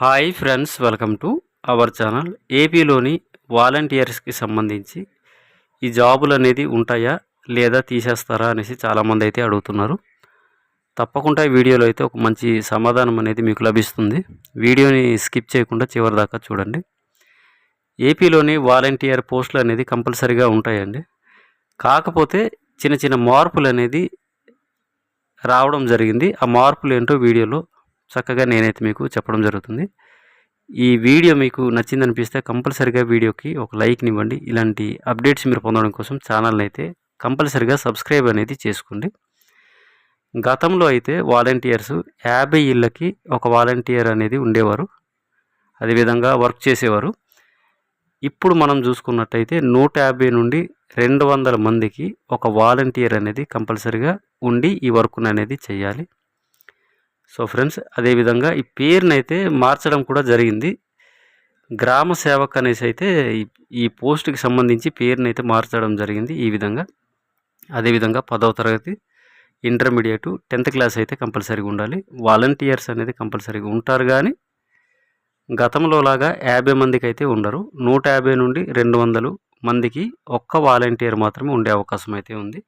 Hi friends welcome to our channel. ఏపీలోని వాలంటీర్స్కి సంబంధించి ఈ జాబులు అనేది ఉంటాయా లేదా తీసేస్తారా అనేసి చాలామంది అయితే అడుగుతున్నారు. తప్పకుండా ఈ వీడియోలో అయితే ఒక మంచి సమాధానం అనేది మీకు లభిస్తుంది. వీడియోని స్కిప్ చేయకుండా చివరి దాకా చూడండి. ఏపీలోని వాలంటీర్ పోస్టులు అనేది కంపల్సరీగా ఉంటాయండి. కాకపోతే చిన్న చిన్న మార్పులు అనేది రావడం జరిగింది. ఆ మార్పులు ఏంటో వీడియోలో చక్కగా నేనైతే మీకు చెప్పడం జరుగుతుంది. ఈ వీడియో మీకు నచ్చిందనిపిస్తే కంపల్సరిగా వీడియోకి ఒక లైక్ని ఇవ్వండి. ఇలాంటి అప్డేట్స్ మీరు పొందడం కోసం ఛానల్ని అయితే కంపల్సరిగా సబ్స్క్రైబ్ అనేది చేసుకోండి. గతంలో అయితే వాలంటీర్స్ యాభై ఇళ్ళకి ఒక వాలంటీర్ అనేది ఉండేవారు. అదేవిధంగా వర్క్ చేసేవారు. ఇప్పుడు మనం చూసుకున్నట్టయితే నూట యాభై నుండి రెండు వందల మందికి ఒక వాలంటీర్ అనేది కంపల్సరిగా ఉండి ఈ వర్క్ను అనేది చేయాలి. సో ఫ్రెండ్స్ అదేవిధంగా ఈ పేరునైతే మార్చడం కూడా జరిగింది. గ్రామ సేవక్ అనేసి అయితే ఈ- ఈ పోస్ట్కి సంబంధించి పేరునైతే మార్చడం జరిగింది ఈ విధంగా. అదేవిధంగా పదవ తరగతి ఇంటర్మీడియట్ టెన్త్ క్లాస్ అయితే కంపల్సరీగా ఉండాలి. వాలంటీర్స్ అనేది కంపల్సరీగా ఉంటారు కానీ గతంలో లాగా యాభై మందికి అయితే ఉండరు. నూట యాభై నుండి రెండు వందలు మందికి ఒక్క వాలంటీర్ మాత్రమే ఉండే అవకాశం అయితే ఉంది.